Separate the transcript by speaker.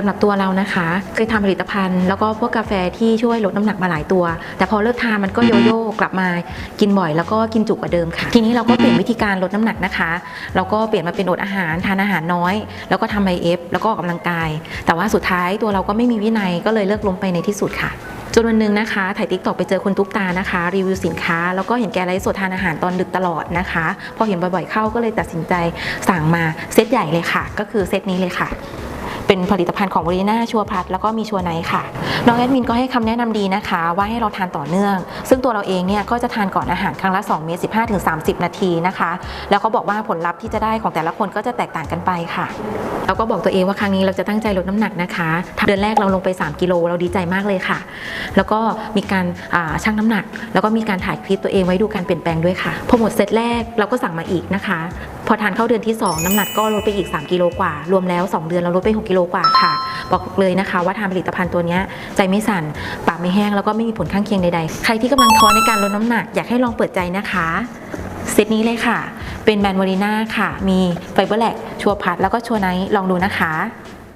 Speaker 1: สำหรับตัวเรานะคะ เคยทำผลิตภัณฑ์ แล้วก็พวกกาแฟที่ช่วยลดน้ำหนักมาหลายตัว แต่พอเลิกทานมันก็โยโย่กลับมากินบ่อย แล้วก็กินจุกกว่าเดิมค่ะ ทีนี้เราก็เปลี่ยนวิธีการลดน้ำหนักนะคะเราก็เปลี่ยนมาเป็นอดอาหารทานอาหารน้อย แล้วก็ทำไอเอฟแล้วก็ออกกำลังกาย แต่ว่าสุดท้ายตัวเราก็ไม่มีวินัยก็เลยเลิกล้มไปในที่สุดค่ะจนวันหนึ่งนะคะถ่ายติ๊กตอกไปเจอคุณตุ๊กตานะคะ รีวิวสินค้า แล้วก็เห็นแกไลฟ์สดทานอาหารตอนดึกตลอดนะคะ พอเห็นบ่อยๆเข้าก็เลยตัดสินใจสั่งมาเซตใหญ่เลยค่ะ ก็คือเซตนี้เลยค่ะ เป็นผลิตภัณฑ์ของบริน่าชัวพัทแล้วก็มีชัวไนค่ะ น้องแอดมินก็ให้คำแนะนำดีนะคะ ว่าให้เราทานต่อเนื่อง ซึ่งตัวเราเองเนี่ยก็จะทานก่อนอาหารครั้งละ 2 เม็ด15-30 นาทีนะคะ แล้วเขาบอกว่าผลลัพธ์ที่จะได้ของแต่ละคนก็จะแตกต่างกันไปค่ะเราก็บอกตัวเองว่าครั้งนี้เราจะตั้งใจลดน้ำหนักนะคะ เดือนแรกเราลงไป 3 กิโลเราดีใจมากเลยค่ะ แล้วก็มีการชั่งน้ำหนัก แล้วก็มีการถ่ายคลิปตัวเองไว้ดูการเปลี่ยนแปลงด้วยค่ะพอหมดเซตแรกเราก็สั่งมาอีกนะคะ พอทานเข้าเดือนที่ 2 น้ำหนักก็ลดไปอีก 3 กิโลกว่า รวมแล้ว 2 เดือนเราลดไป 6 กิโลกว่าค่ะ บอกเลยนะคะว่าทานผลิตภัณฑ์ตัวนี้ใจไม่สั่น ปากไม่แห้งแล้วก็ไม่มีผลข้างเคียงใดๆ ใครที่กำลังท้อในการลดน้ำหนักอยากให้ลองเปิดใจนะคะเซตนี้เลยค่ะ เป็นแบรนด์วอรีน่าค่ะ มีไฟเบอร์แลกชัวพัดแล้วก็ชัวไนท์ลองดูนะคะ